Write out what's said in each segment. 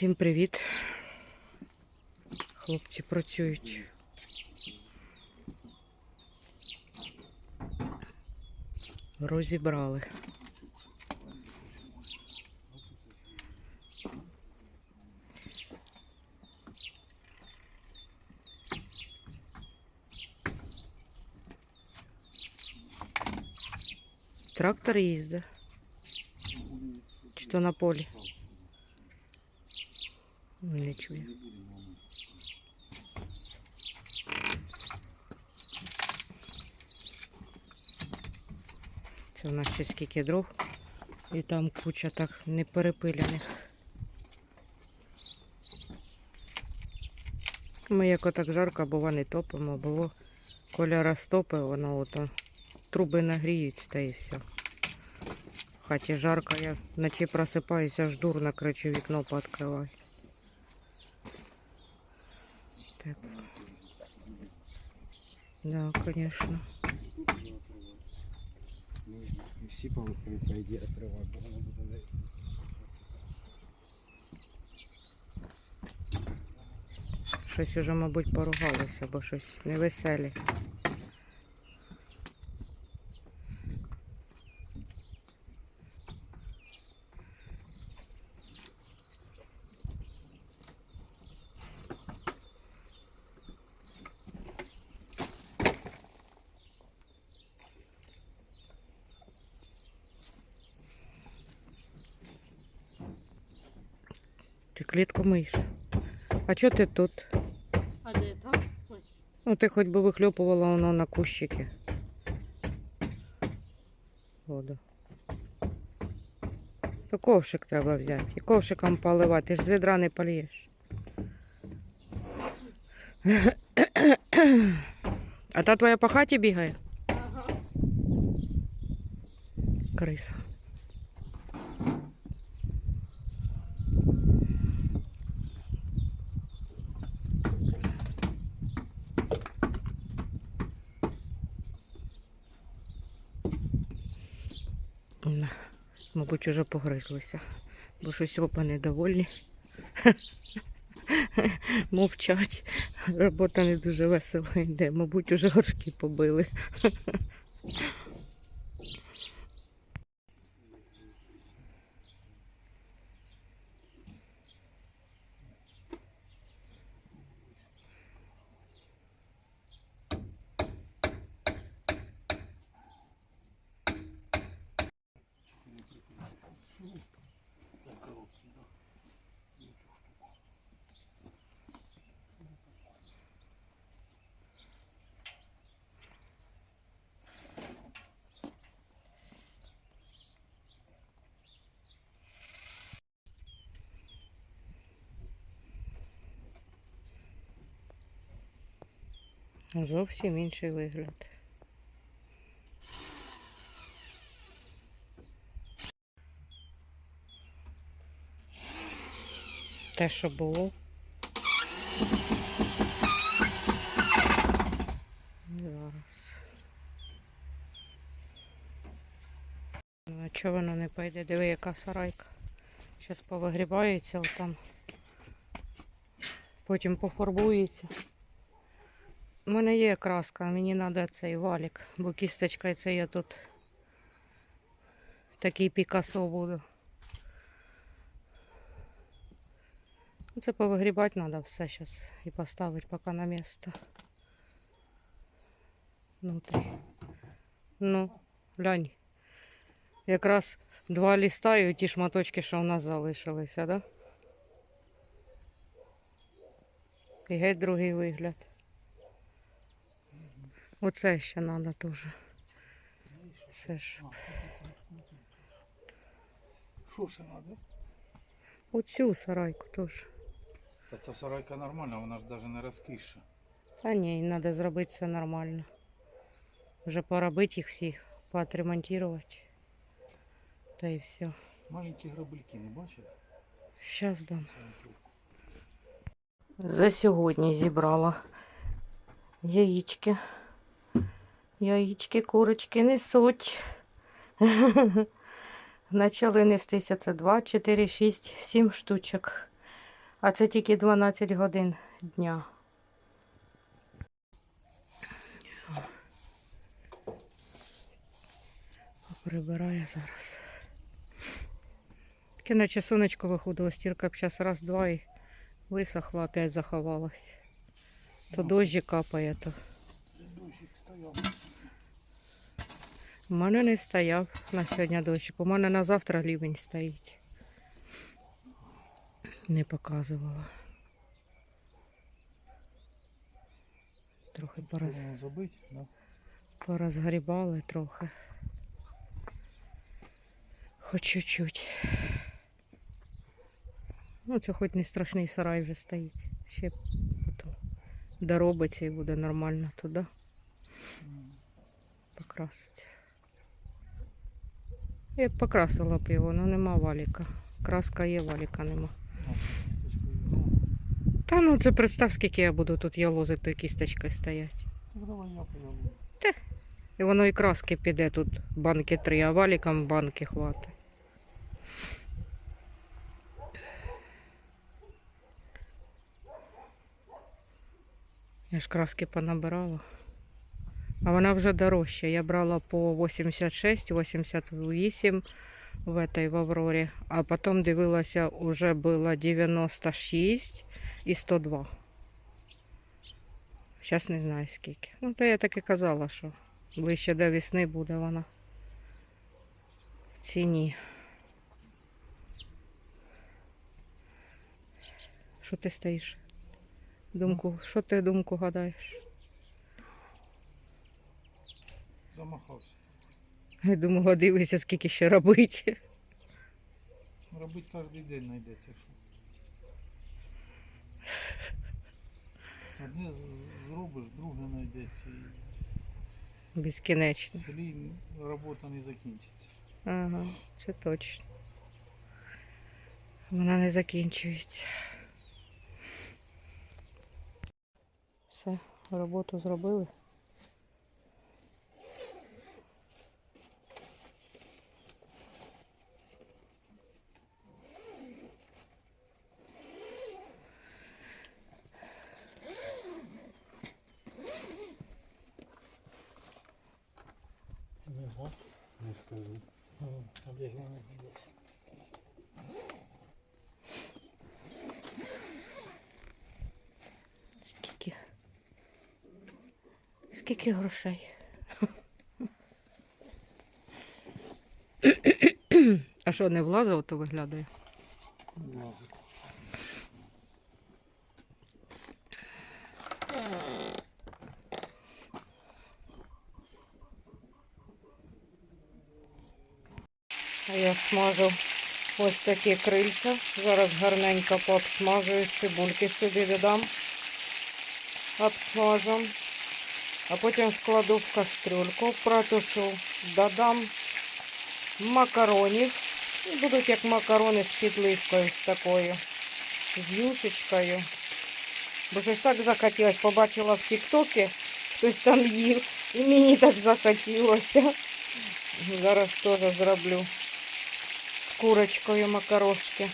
Всім привіт. Хлопці працюють. Розібрали. Трактор їздить. Чи то на полі? Не чую. Це у нас ще скільки дров. І там куча так не перепиляних. Ми як отак жарко, бува не топимо, було коля розтопив, воно ото труби нагріють та і все. В хаті жарко, я вночі просипаюся, аж дурно кричу, вікно пооткривай. Тепло. Да, конечно. Можна і всі по, по, по ідеї відкривати, бо воно буде не... Щось уже, мабуть, поругалися, бо щось невеселі. Клітку миєш. А чого ти тут? А де там? Ну, ти хоч би вихльопувала воно на кущики. Воду. То ковшик треба взяти. І ковшиком поливати. Ти ж з відра не полієш. А та твоя по хаті бігає? Ага. Криса. Мабуть, уже погризлися, бо щось опа недовольні. Мовчать. Робота не дуже весело йде. Мабуть, уже горшки побили. Зовсім інший вигляд. Те, що було. А чого воно не пойде? Диви, яка сарайка. Зараз повигрібається там. Потім пофарбується. У мене є краска, мені треба цей валік, бо кісточкою це я тут такий пікасо буду. Це повигрібати треба все зараз і поставити поки на місце. Внутрі. Ну, глянь. Якраз два ліста і ті шматочки, що у нас залишилися, да? І геть другий вигляд. Оце ще треба теж. Все ж. Що ще треба? Оцю сарайку теж. Та ця сарайка нормальна, вона ж навіть не розкиша. Та ні, треба зробити все нормально. Вже поробити їх всіх, поотремонтувати. Та і все. Маленькі грабельки, не бачите? Щас дам. За сьогодні зібрала яєчки. Яєчки, курочки несуть. Почали нестися це 2, 4, 6, 7 штучок. А це тільки 12 годин дня. Прибирає зараз. Таке наче сонечко виходило, стірка б зараз раз-два і висохла, опять заховалась. То дощі капає, то. У мене не стояв на сьогодні дощик. У мене на завтра лівень стоїть. Не показувала. Трохи пораз... Порозгрібали трохи. Хоч чуть-чуть. Ну, це хоч не страшний сарай вже стоїть. Ще потім доробиться і буде нормально туди покраситься. Я б покрасила б його, але нема валіка. Краска є, валіка нема. Та ну це представ, скільки я буду тут ялозити, то кісточкою стоять. я появлю. І воно і краски піде тут банки три, а валікам банки хватить. Я ж краски понабирала. А вона вже дорожча. Я брала по 86, 88 в этой в Аврорі, а потім дивилася, уже було 96 і 102. Зараз не знаю скільки. Ну, то я так і казала, що ближче до весни буде вона в ціні. Що ти стоїш? Думку, що ти думку гадаєш? Замахався. Я думала, дивися, скільки ще робити. Робити кожен день знайдеться. Одне зробиш, друге знайдеться. Безкінечно. в селі робота не закінчиться. Ага, це точно. Вона не закінчується. Все, роботу зробили. Не скажу. Скільки? Скільки грошей? А що, не влазив, то виглядає? Влазить. Я смажу ось такі крильця. Зараз гарненько пообсмажую, цибульки сюди додам. Обсмажу. А потім складу в кастрюльку, протушу, додам макаронів. І будуть як макарони з підливкою з такою, з юшечкою. Бо щось так захотілося, побачила в Тіктокі, хтось там їв, і мені так захотілося. Зараз теж зроблю курочкою макарошки.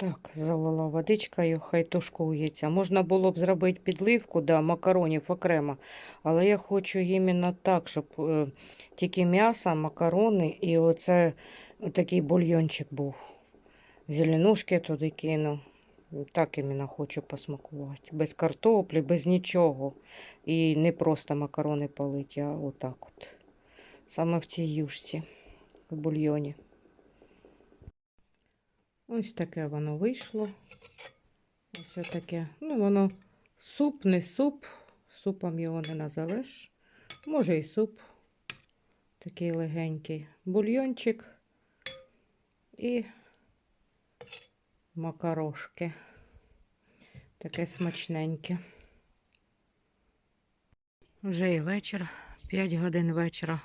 Так, залила водичкою, хай тушкується. Можна було б зробити підливку, да, макаронів окремо. Але я хочу іменно так, щоб е, тільки м'ясо, макарони і оце такий бульйончик був. Зеленушки туди кину. Так іменно хочу посмакувати. Без картоплі, без нічого. І не просто макарони полить, а отак от. Саме в цій юшці, в бульйоні. Ось таке воно вийшло. Ось таке. Ну, воно суп, не суп. Супом його не назовеш. Може і суп. Такий легенький. Бульйончик і макарошки. Таке смачненьке. Вже і вечір, 5 годин вечора.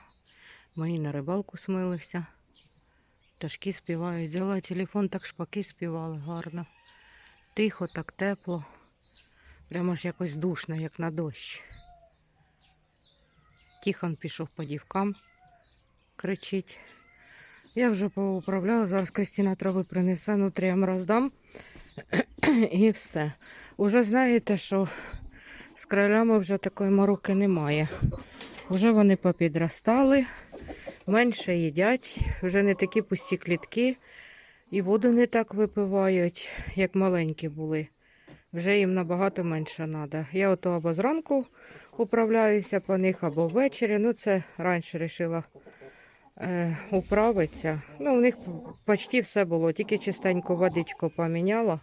Мої на рибалку смилися. Пташки співають. Взяла телефон, так шпаки співали гарно. Тихо, так тепло. Прямо ж якось душно, як на дощ. Тихон пішов по дівкам, кричить. Я вже поуправляла, зараз Кристина трави принесе, нутріям роздам. І все. Уже знаєте, що з кролями вже такої мороки немає. Вже вони попідростали, менше їдять, вже не такі пусті клітки, і воду не так випивають, як маленькі були. Вже їм набагато менше треба. Я ото або зранку управляюся по них, або ввечері. Ну, це раніше вирішила е, управитися. Ну, у них почти все було, тільки чистенько водичку поміняла.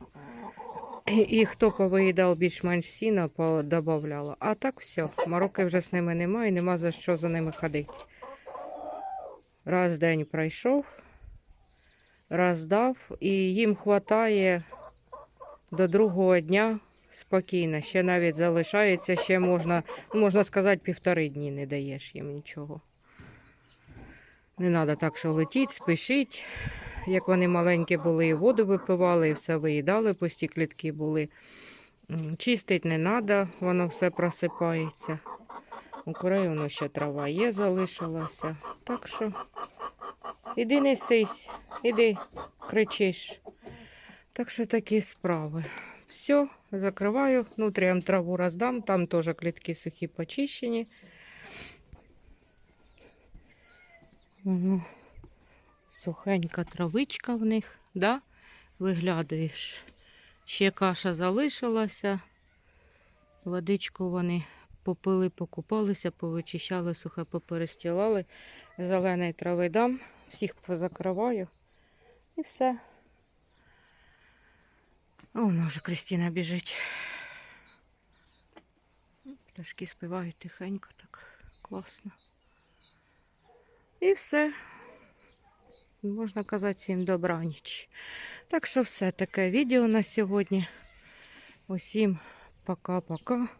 І, і хто повиїдав більш-менш сіна, подобавляла. А так все, мороки вже з ними немає, нема за що за ними ходити. Раз день пройшов, раз дав, і їм вистачає до другого дня спокійно. Ще навіть залишається, ще можна, ну, можна сказати, півтори дні не даєш їм нічого. Не треба так, що летіть, спішіть. Як вони маленькі були, і воду випивали, і все виїдали, пусті клітки були. Чистить не треба, воно все просипається. У ще трава є, залишилася. Так що іди несись, іди, кричиш. Так що такі справи. Все, закриваю, внутрям траву роздам, там теж клітки сухі почищені. Воно сухенька травичка в них, да? Виглядаєш. Ще каша залишилася. Водичку вони попили, покупалися, повичищали, сухе поперестілали. Зеленої трави дам, всіх позакриваю. І все. О, воно вже Кристина біжить. Пташки співають тихенько, так класно. І все. Можна казати всім добраніч. Так що все таке відео на сьогодні. Усім пока-пока.